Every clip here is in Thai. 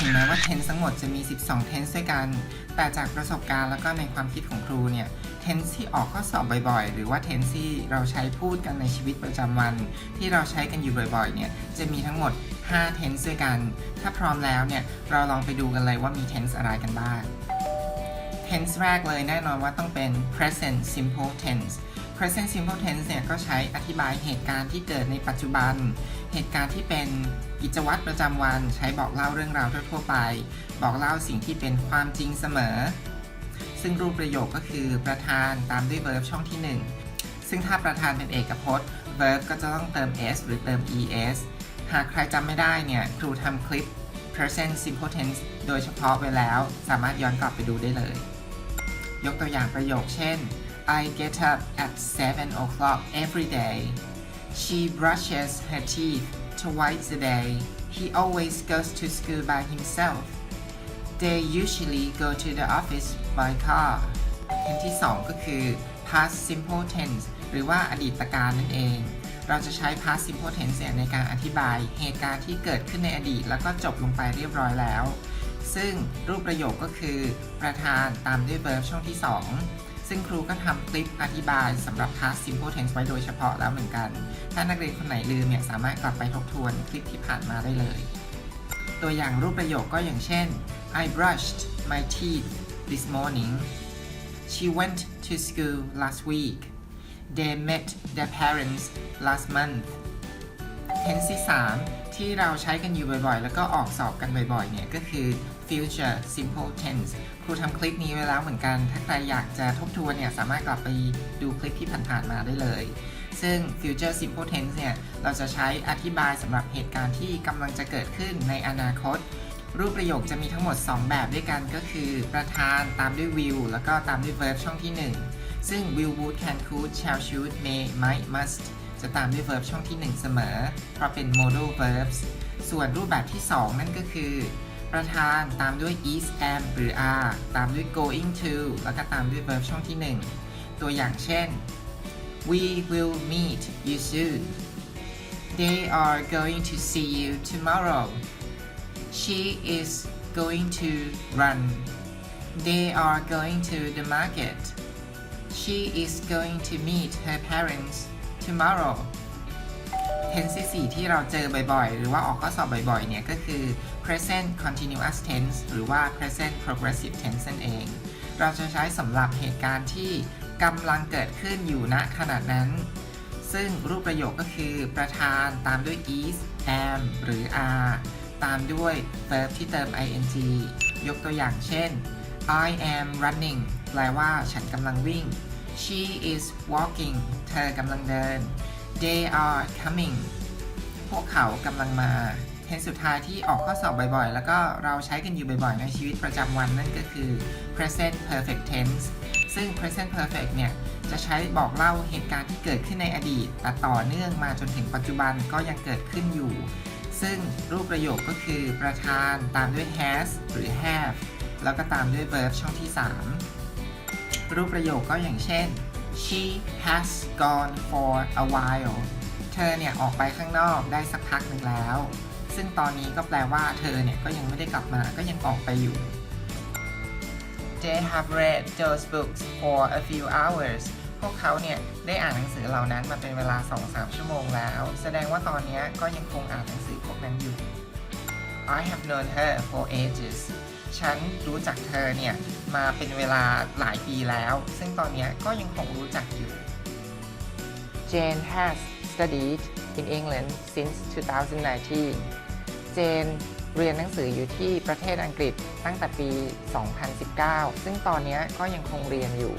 ถึงแม้ว่า tense ทั้งหมดจะมี 12 tense ด้วยกัน แต่จากประสบการณ์แล้วก็ในความคิดของครูเนี่ย tense ที่ออกข้อสอบบ่อยๆ หรือว่า tense ที่เราใช้พูดกันในชีวิตประจำวัน ที่เราใช้กันอยู่บ่อยๆ เนี่ย จะมีทั้งหมด5 tense ด้วยกัน ถ้าพร้อมแล้วเนี่ย เราลองไปดูกันเลยว่ามี tense อะไรกันบ้าง tense แรกเลยแน่นอนว่าต้องเป็น present simple tense present simple tense เนี่ยก็ใช้อธิบายเหตุการณ์ที่เกิดในปัจจุบัน เหตุการณ์ที่เป็น กิจวัตรประจำวันใช้บอกเล่าเรื่องราวทั่วไป บอกเล่าสิ่งที่เป็นความจริงเสมอ ซึ่งรูปประโยคก็คือประธานตามด้วย verb ช่องที่ 1 ซึ่งถ้าประธานเป็นเอกพจน์ verb ก็จะต้องเติม s หรือเติม es หากใครจำไม่ได้เนี่ย ครูทำคลิป present simple tense โดยเฉพาะไว้แล้ว สามารถย้อนกลับไปดูได้เลย ยกตัวอย่างประโยคเช่น I get up at 7 o'clock every day She brushes her teeth twice a day He always goes to school by himself They usually go to the office by car เทนที่ 2 ก็คือ past simple tense หรือว่าอดีตการนั่นเอง เราจะใช้ past simple tense ในการอธิบายเหตุการณ์ที่เกิดขึ้นในอดีต แล้วก็จบลงไปเรียบร้อยแล้ว ซึ่งรูปประโยคก็คือ ประธานตามด้วย verb ช่องที่ 2 ซึ่งครูก็ทำคลิปอธิบายสำหรับ past simple tense ไว้โดยเฉพาะแล้วเหมือนกัน ถ้านักเรียนคนไหนลืมเนี่ยสามารถกลับไปทบทวนคลิปที่ผ่านมาได้เลย ตัวอย่างรูปประโยคก็อย่างเช่น I brushed my teeth this morning She went to school last week They met their parents last month tense ที่3ที่เราใช้กันอยู่บ่อยๆ แล้วก็ออกสอบกันบ่อยๆ เนี่ยก็คือ future simple tense ครูทำคลิปนี้ไว้แล้วเหมือนกัน ถ้าใครอยากจะทบทวนเนี่ยสามารถกลับไปดูคลิปที่ผ่านๆมาได้เลย ซึ่ง future simple tense เนี่ยเราจะใช้อธิบายสำหรับเหตุการณ์ที่กำลังจะเกิดขึ้นในอนาคต รูปประโยคจะมีทั้งหมด 2 แบบด้วยกันก็คือ ประธานตามด้วย will แล้วก็ตามด้วย verb ช่องที่ 1 ซึ่ง will would can could shall should may might must จะตามด้วย verb ช่องที่ 1 เสมอ เพราะเป็น modal verbs ส่วนรูปแบบที่ 2 นั่นก็คือ ประธานตามด้วย is am หรือ are ตามด้วย going to แล้วก็ตามด้วย verb ช่องที่ 1 ตัวอย่างเช่น We will meet you soon. They are going to see you tomorrow. She is going to run. They are going to the market. She is going to meet her parents tomorrow. tense ที่สี่ที่เราเจอบ่อยๆ หรือว่าออกข้อสอบบ่อยๆ เนี่ยก็คือ present continuous tense หรือว่า present progressive tense นั่นเอง เราจะใช้สำหรับเหตุการณ์ที่กำลังเกิดขึ้นอยู่ณขณะนั้น ซึ่งรูปประโยคก็คือประธานตามด้วย is am หรือ are ตามด้วย verb ที่เติม ing ยกตัวอย่างเช่น I am running แปลว่าฉันกำลังวิ่ง she is walking เธอกำลังเดิน they are coming พวกเขากำลังมา เทนสุดท้ายที่ออกข้อสอบบ่อยๆ แล้วก็เราใช้กันอยู่บ่อยๆ ในชีวิตประจำวันนั่นก็คือ present perfect tense ซึ่ง present perfect เนี่ย จะใช้บอกเล่าเหตุการณ์ที่เกิดขึ้นในอดีตแต่ต่อเนื่องมาจนถึงปัจจุบันก็ยังเกิดขึ้นอยู่ ซึ่งรูปประโยคก็คือประธานตามด้วย has หรือ have แล้วก็ตามด้วย verb ช่องที่ 3 รูปประโยคก็อย่างเช่น she has gone for a while เธอเนี่ย ออกไปข้างนอกได้สักพักหนึ่งแล้ว ซึ่งตอนนี้ก็แปลว่าเธอเนี่ยก็ยังไม่ได้กลับมาก็ยังออกไปอยู่ They have read those books for a few hours พวกเขาเนี่ยได้อ่านหนังสือเหล่านั้นมาเป็นเวลา 2-3 ชั่วโมงแล้ว แสดงว่าตอนนี้ก็ยังคงอ่านหนังสือพวกนั้นอยู่ I have known her for ages ฉันรู้จักเธอเนี่ยมาเป็นเวลาหลายปีแล้ว ซึ่งตอนนี้ก็ยังคงรู้จักอยู่ Jane has studied in England since 2019 เจนเรียนหนังสืออยู่ที่ประเทศอังกฤษตั้งแต่ปี 2019 ซึ่งตอนนี้ก็ยังคงเรียนอยู่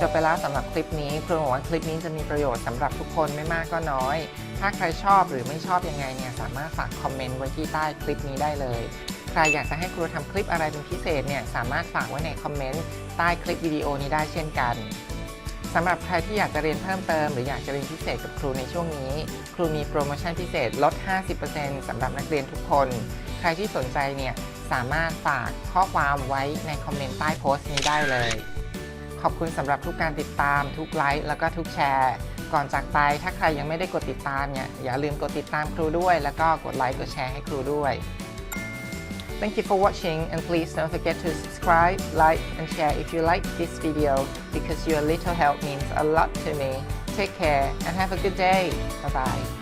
จบไปแล้วสำหรับคลิปนี้ครูหวังว่าคลิปนี้จะมีประโยชน์สำหรับทุกคนไม่มากก็น้อย ถ้าใครชอบหรือไม่ชอบยังไงเนี่ยสามารถฝากคอมเมนต์ไว้ที่ใต้คลิปนี้ได้เลย ใครอยากจะให้ครูทำคลิปอะไรเป็นพิเศษเนี่ยสามารถฝากไว้ในคอมเมนต์ใต้คลิปวิดีโอนี้ได้เช่นกัน สำหรับใครที่อยากจะเรียนเพิ่มเติม หรืออยากจะเรียนพิเศษกับครูในช่วงนี้ ครูมีโปรโมชั่นพิเศษลด 50%สำหรับนักเรียนทุกคน ใครที่สนใจเนี่ยสามารถฝากข้อความไว้ในคอมเมนต์ใต้โพสต์นี้ได้เลย ขอบคุณสำหรับทุกการติดตาม ทุกไลค์แล้วก็ทุกแชร์ ก่อนจากไปถ้าใครยังไม่ได้กดติดตามเนี่ยอย่าลืมกดติดตามครูด้วย แล้วก็กดไลค์กดแชร์ให้ครูด้วย Thank you for watching and please don't forget to subscribe, like and share if you like this video because your little help means a lot to me. Take care and have a good day. Bye bye.